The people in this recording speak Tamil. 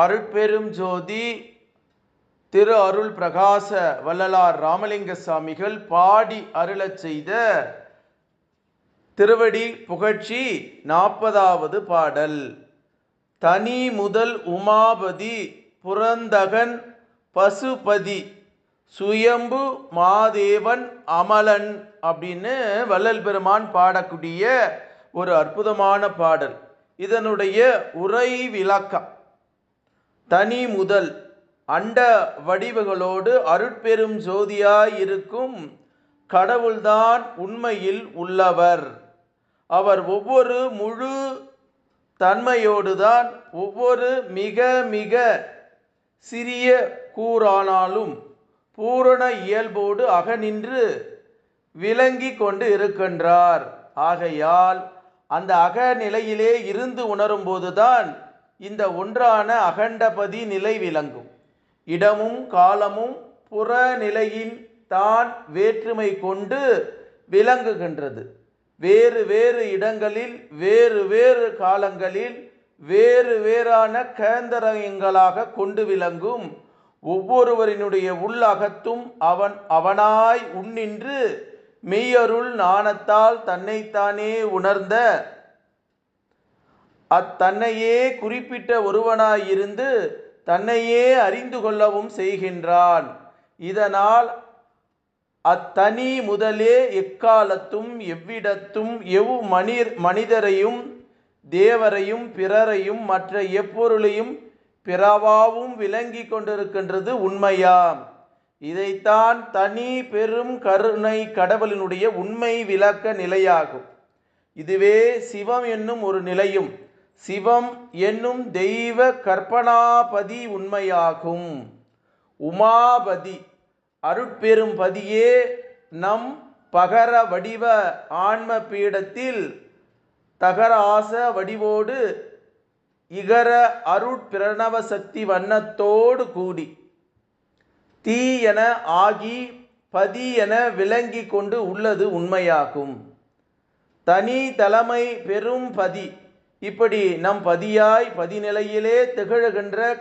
அருட்பெரும் ஜோதி திரு அருள் பிரகாச வள்ளலார் ராமலிங்க சாமிகள் பாடி அருளச் செய்த திருவடி புகழ்ச்சி நாற்பதாவது பாடல். தனி முதல் உமாபதி புரந்தகன் பசுபதி சுயம்பு மாதேவன் அமலன் அப்படின்னு வள்ளல் பெருமான் பாடக்கூடிய ஒரு அற்புதமான பாடல். இதனுடைய உரை விளக்கம். தனி முதல் அண்ட வடிவுகளோடு அருட்பெரும் ஜோதியாயிருக்கும் கடவுள்தான் உண்மையில் உள்ளவர். அவர் ஒவ்வொரு முழு தன்மையோடு தான் ஒவ்வொரு மிக மிக சிறிய கூறானாலும் பூரண இயல்போடு அகநின்று விளங்கி கொண்டு இருக்கின்றார். ஆகையால் அந்த அகநிலையிலே இருந்து உணரும்போதுதான் இந்த ஒன்றான அகண்டபதி நிலை விளங்கும். இடமும் காலமும் புறநிலையின் தான் வேற்றுமை கொண்டு விளங்குகின்றது. வேறு வேறு இடங்களில் வேறு வேறு காலங்களில் வேறு வேறான கேந்திரங்களாக கொண்டு விளங்கும். ஒவ்வொருவரினுடைய உள்ளகத்தும் அவன் அவனாய் உன்னின்று மெய்யருள் நாணத்தால் தன்னைத்தானே உணர்ந்த அத்தன்னையே குறிப்பிட்ட ஒருவனாயிருந்து தன்னையே அறிந்து கொள்ளவும் செய்கின்றான். இதனால் அத்தனி முதலே எக்காலத்தும் எவ்விடத்தும் எவ் மனிர் மனிதரையும் தேவரையும் பிறரையும் மற்ற எப்பொருளையும் பிறவாவும் விளங்கி கொண்டிருக்கின்றது உண்மையாம். இதைத்தான் தனி பெரும் கருணை கடவுளினுடைய உண்மை விளக்க நிலையாகும். இதுவே சிவம் என்னும் ஒரு நிலையும். சிவம் என்னும் தெய்வ கற்பனாபதி உண்மையாகும். உமாபதி அருட்பெரும் பதியே நம் பகர வடிவ ஆன்ம பீடத்தில் தகராச வடிவோடு இகர அருட்பிரணவ சக்தி வண்ணத்தோடு கூடி தீ என ஆகி பதி என விளங்கி கொண்டு உள்ளது உண்மையாகும். தனி தலைமை பெரும் பதி இப்படி நம் பதியாய் பதிநிலையிலே திகழுகின்ற